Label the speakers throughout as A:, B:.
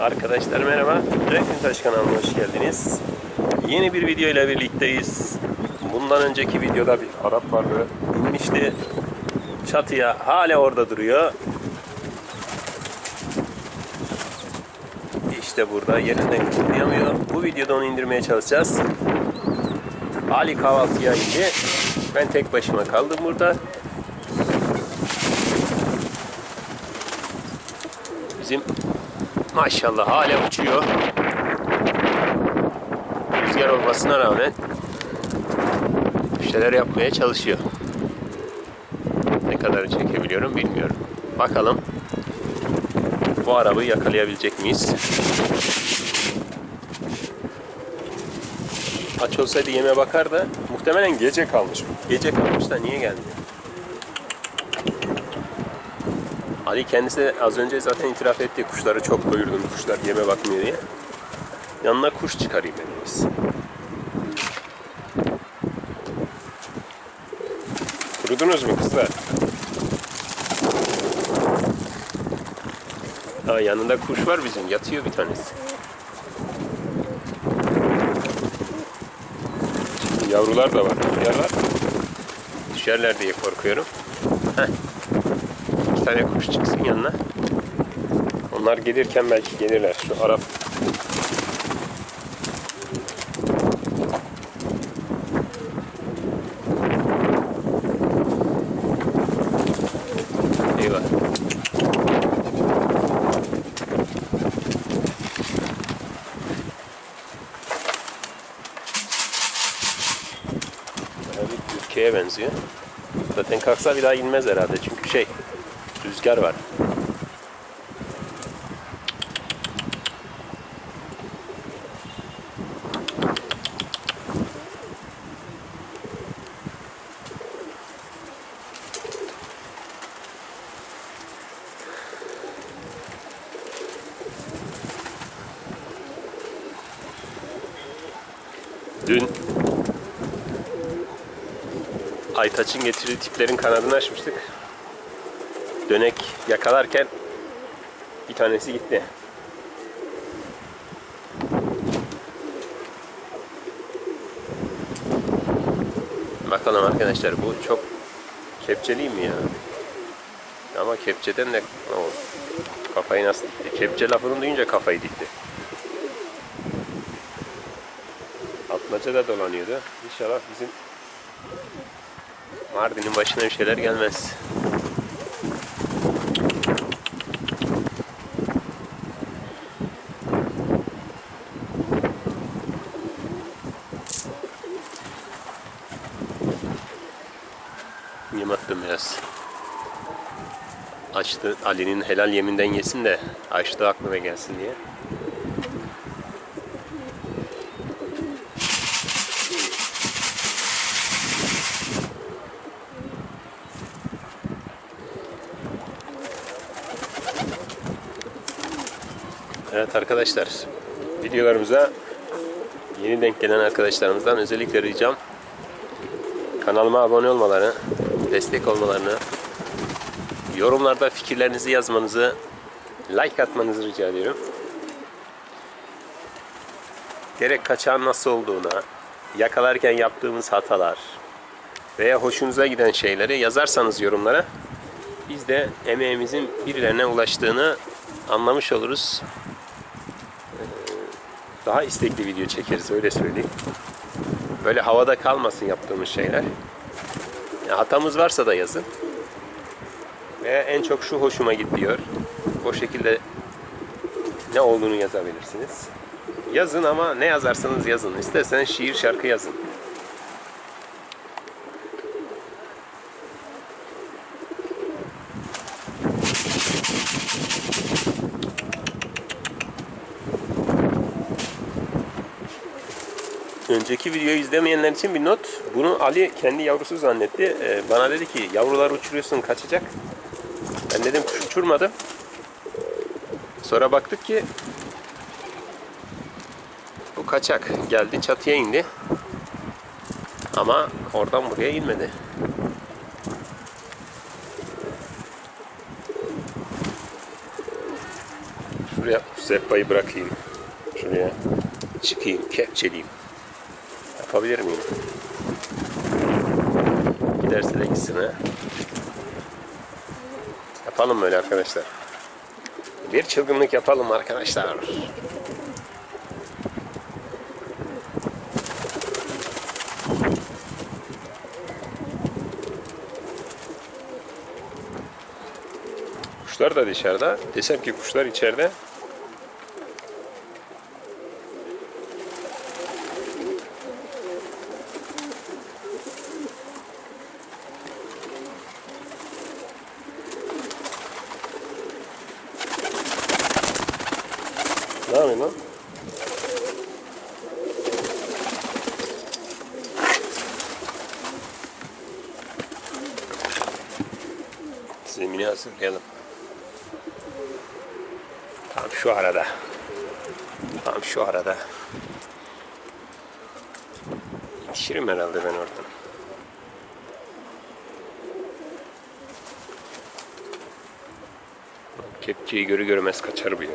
A: Arkadaşlar merhaba. Renkli Taş kanalına hoş geldiniz. Yeni bir video ile birlikteyiz. Bundan önceki videoda bir Arap vardı. İnmişti çatıya. Hala orada duruyor. İşte burada yerinden kıpırdayamıyor. Bu videoda onu indirmeye çalışacağız. Ali kahvaltıya indi. Ben tek başıma kaldım burada. Bizim maşallah hala uçuyor. Rüzgar olmasına rağmen bir şeyler yapmaya çalışıyor. Ne kadar çekebiliyorum bilmiyorum. Bakalım bu arabayı yakalayabilecek miyiz? Aç olsaydı yeme bakar da muhtemelen gece kalmış. Gece kalmış da niye gelmiyor? Ali kendisi de az önce zaten itiraf etti. Kuşları çok doyurdum. Kuşlar yeme bakmıyor diye. Yanına kuş çıkarayım dediniz. Kurudunuz mu kızlar? Ha, yanında kuş var bizim. Yatıyor bir tanesi. Yavrular da var. Rüzgarlar. Düşerler diye korkuyorum. Heh. İki tane kuş çıksın yanına. Onlar gelirken belki gelirler. Şu Arap bir ülkeye benziyor. Zaten kalksa bir daha inmez herhalde çünkü rüzgar var. Dün Aytaç'ın getirdiği tiplerin kanadını açmıştık. Dönek yakalarken bir tanesi gitti. Bakalım arkadaşlar bu çok kepçeli mi ya? Ama kepçeden de o, kafayı nasıl dikti? Kepçe lafını duyunca kafayı dikti. Atmaca da dolanıyordu. İnşallah bizim Mardin'in başına bir şeyler gelmez. Yem attım biraz. Açtı Ali'nin helal yeminden yesin de açtı aklına gelsin diye. Evet arkadaşlar, videolarımıza yeni denk gelen arkadaşlarımızdan özellikle ricam kanalıma abone olmalarını, destek olmalarını, yorumlarda fikirlerinizi yazmanızı, like atmanızı rica ediyorum. Gerek kaçağın nasıl olduğuna, yakalarken yaptığımız hatalar veya hoşunuza giden şeyleri yazarsanız yorumlara biz de emeğimizin birilerine ulaştığını anlamış oluruz daha istekli video çekeriz öyle söyleyeyim. Böyle havada kalmasın yaptığımız şeyler. Hatamız varsa da yazın. Ve en çok şu hoşuma gidiyor. O şekilde ne olduğunu yazabilirsiniz. Yazın ama ne yazarsanız yazın. İsterseniz şiir şarkı yazın. Önceki videoyu izlemeyenler için bir not. Bunu Ali kendi yavrusu zannetti. Ee, bana dedi ki yavrular uçuruyorsun kaçacak. Ben dedim kuş. Sonra baktık ki bu kaçak geldi çatıya indi. Ama oradan buraya inmedi. Şuraya zeppayı bırakayım. Şuraya çıkayım, kepçeleyeyim. Yapabilir miyim? Giderse de gitsin ha. Yapalım böyle arkadaşlar. Bir çılgınlık yapalım arkadaşlar. Kuşlar da dışarıda. Desem ki kuşlar içeride. Ne yapıyorsun lan? Zemini hazırlayalım. Tam şu arada. Tam şu arada. Yetişirim herhalde ben oradan. Kepçeyi görü görmez kaçar bu ya.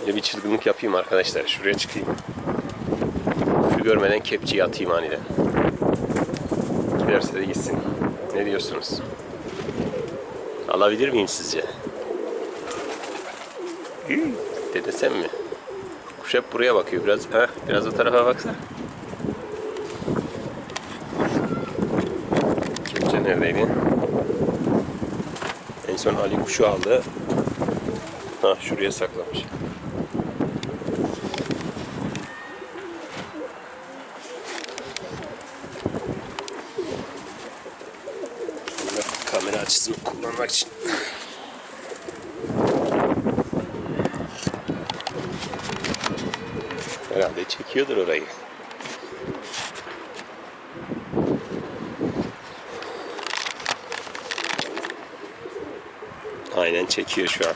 A: Böyle bir çılgınlık yapayım arkadaşlar. Şuraya çıkayım. Görmeden kepçeyi atayım aniden. Giderse de gitsin. Ne diyorsunuz? Alabilir miyim sizce? Dedesem mi? Kuş hep buraya bakıyor. Biraz ha, biraz o tarafa baksana. Kepçe neredeydi? En son Ali kuşu aldı. Ha şuraya saklamış. Şurada kamera açısını kullanmak için. Herhalde çekiyordur orayı. Aynen çekiyor şu an.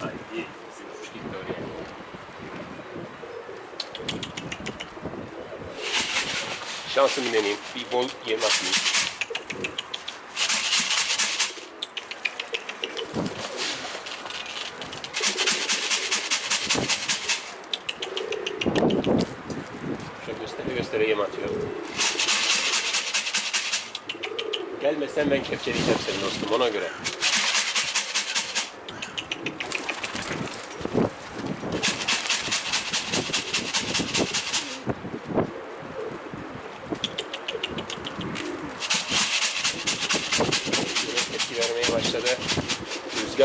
A: Haydi bizim kuş gitti oraya. Şansımı deneyeyim. Bir bol yem atayım. Şöyle göstere göstere yem atıyorum. Gelmesen ben kepçeleyeceğim seni dostum ona göre.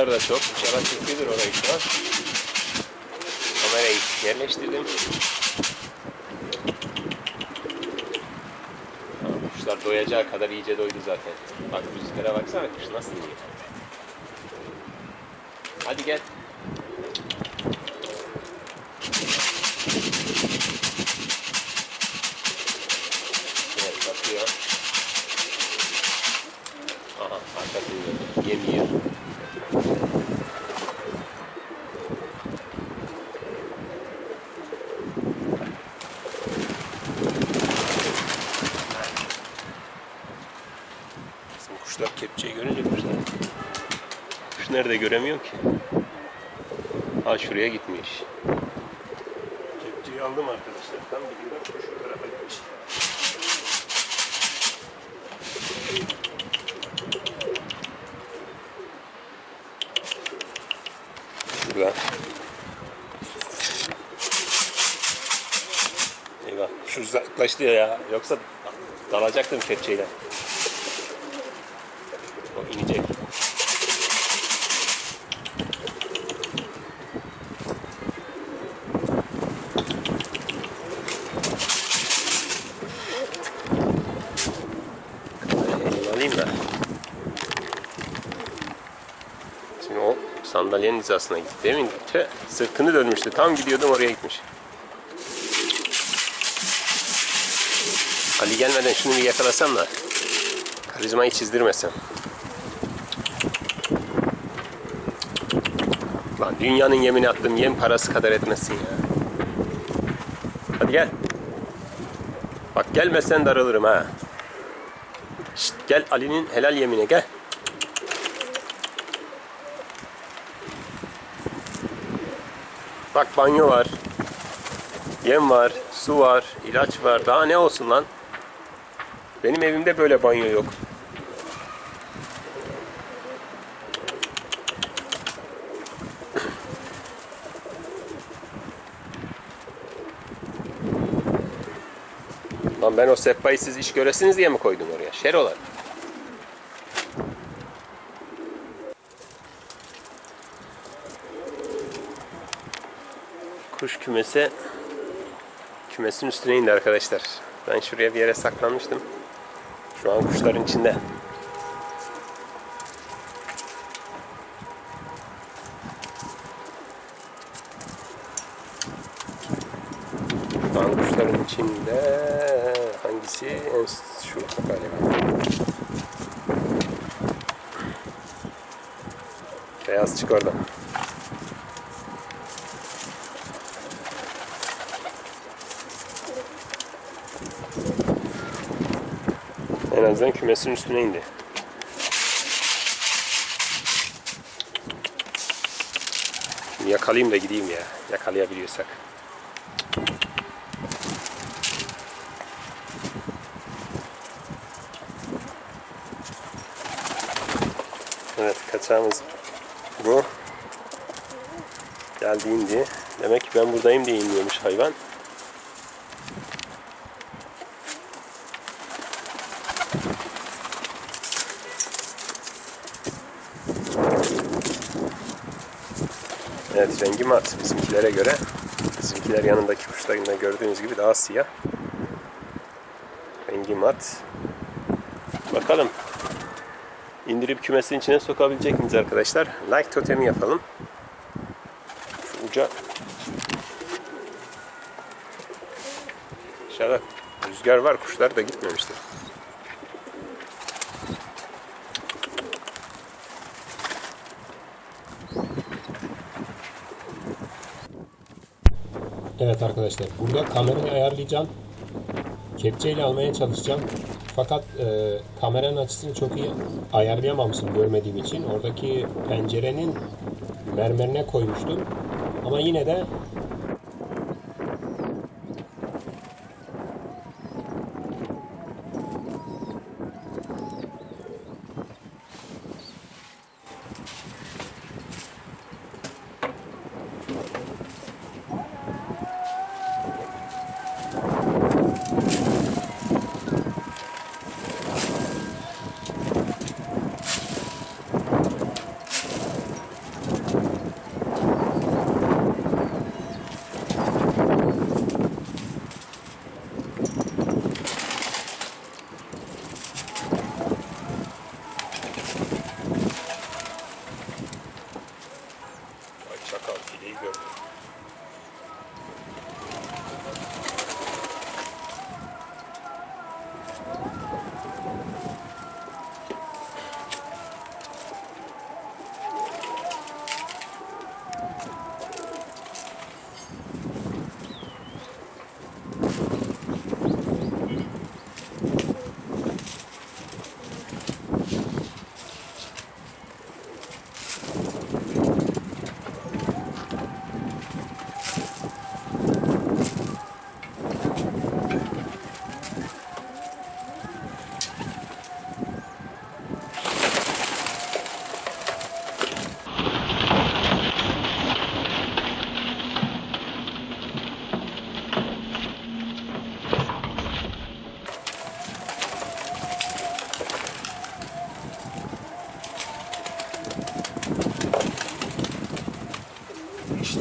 A: Rüzgar da çok. İnşallah çekiyordur orayı şu an. Kamerayı yerleştirdim. Kuşlar doyacağı kadar iyice doydu zaten. Bak rüzgara baksana kuş nasıl yiyor. Hadi gel. Evet bakıyor. Aha arkasını yemiyor. Kepçeyi görünce kuşlar. Kuş nerede göremiyor ki? Ha şuraya gitmiş. Kepçeyi aldım arkadaşlar. Tam gidiyorum kuş şu tarafa gitmiş. Şurada. Eyvah. Şu uzaklaştı ya. Yoksa dalacaktım kepçeyle. İnecek. Alayım da. Şimdi o sandalyenin hizasına gitti. Demin tüh, sırtını dönmüştü. Tam gidiyordum oraya gitmiş. Ali gelmeden şunu bir yakalasam da karizmayı çizdirmesem. Lan dünyanın yemini attım yem parası kadar etmesin ya. Hadi gel. Bak gelmezsen darılırım ha. Şşt, gel Ali'nin helal yemine gel. Bak banyo var. Yem var, su var, ilaç var. Daha ne olsun lan? Benim evimde böyle banyo yok. Lan ben o sehpayı siz iş göresiniz diye mi koydum oraya? Şer olan. Kuş kümesi kümesin üstüne indi arkadaşlar. Ben şuraya bir yere saklanmıştım. Şu an kuşların içinde. Şu an kuşların içinde hangisi? En şu galiba. Beyaz çık oradan. En azından kümesin üstüne indi. Yakalayayım da gideyim ya. Yakalayabiliyorsak. Evet kaçağımız bu. Geldi indi. Demek ki ben buradayım diye iniyormuş hayvan. Evet rengi mat bizimkilere göre. Bizimkiler yanındaki kuşlarında gördüğünüz gibi daha siyah. Rengi mat. Bakalım. İndirip kümesin içine sokabilecek miyiz arkadaşlar? Like totemi yapalım. Şu uca İnşallah rüzgar var kuşlar da gitmemiştir. Evet arkadaşlar burada kamerayı ayarlayacağım. Kepçeyle almaya çalışacağım. Fakat e, kameranın açısını çok iyi ayarlayamamışım görmediğim için. Oradaki pencerenin mermerine koymuştum. Ama yine de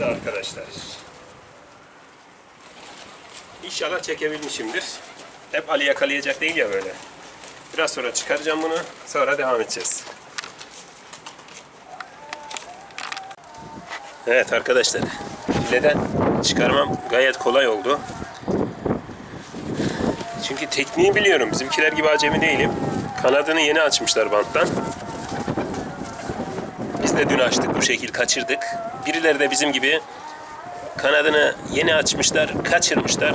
A: İşte arkadaşlar. İnşallah çekebilmişimdir. Hep Ali yakalayacak değil ya böyle. Biraz sonra çıkaracağım bunu. Sonra devam edeceğiz. Evet arkadaşlar. Fileden çıkarmam gayet kolay oldu. Çünkü tekniği biliyorum. Bizimkiler gibi acemi değilim. Kanadını yeni açmışlar banttan. Biz de dün açtık bu şekil kaçırdık. Birileri de bizim gibi kanadını yeni açmışlar, kaçırmışlar.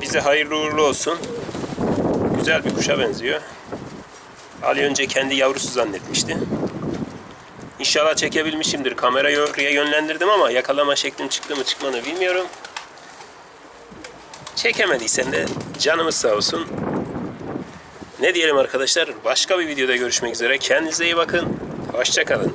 A: Bize hayırlı uğurlu olsun. Güzel bir kuşa benziyor. Ali önce kendi yavrusu zannetmişti. İnşallah çekebilmişimdir. Kamerayı oraya yönlendirdim ama yakalama şeklim çıktı mı çıkmadı bilmiyorum. Çekemediysen de canımız sağ olsun. Ne diyelim arkadaşlar? Başka bir videoda görüşmek üzere. Kendinize iyi bakın. Hoşçakalın.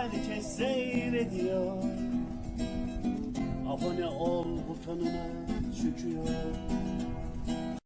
B: Herkes seyrediyor. Abone ol butonuna çıkıyor